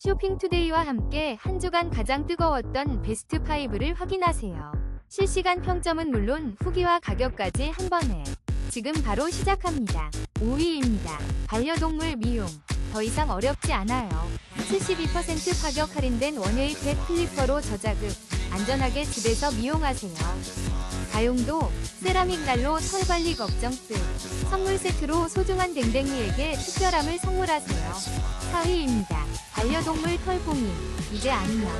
쇼핑투데이와 함께 한 주간 가장 뜨거웠던 베스트 5를 확인하세요. 실시간 평점은 물론 후기와 가격까지 한 번에 지금 바로 시작합니다. 5위입니다. 반려동물 미용. 더 이상 어렵지 않아요. 72% 가격 할인된 원웨이 펫 클리퍼로 저자극. 안전하게 집에서 미용하세요. 가용도 세라믹 난로 털 관리 걱정 끝. 선물 세트로 소중한 댕댕이에게 특별함을 선물하세요. 4위입니다. 반려동물 털봉이. 이제 안녕.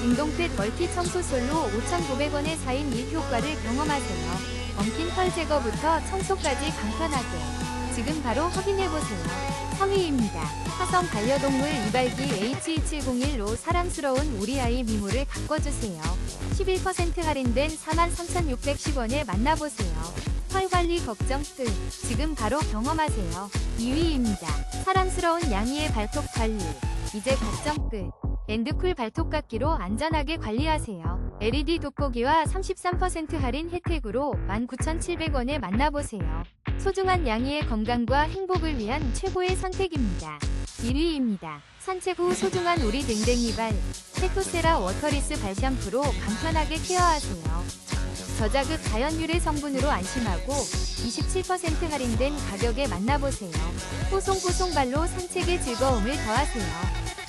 딩동펫 멀티 청소솔로 5,900원의 4인 1 효과를 경험하세요. 엉킨 털 제거부터 청소까지 간편하게. 지금 바로 확인해보세요. 3위입니다. 화성 반려동물 이발기 H2701로 사랑스러운 우리 아이 미모를 가꿔주세요. 11% 할인된 43,610원에 만나보세요. 털 관리 걱정 끝. 지금 바로 경험하세요. 2위입니다. 사랑스러운 양이의 발톱 관리. 이제 걱정 끝. 엔드쿨 발톱깎이로 안전하게 관리하세요. LED 돋보기와 33% 할인 혜택으로 19,700원에 만나보세요. 소중한 양이의 건강과 행복을 위한 최고의 선택입니다. 1위입니다. 산책 후 소중한 우리 댕댕이 발 테토세라 워터리스 발 샴푸로 간편하게 케어하세요. 저자극 자연 유래 성분으로 안심하고 27% 할인된 가격에 만나보세요. 뽀송뽀송 발로 산책의 즐거움을 더하세요.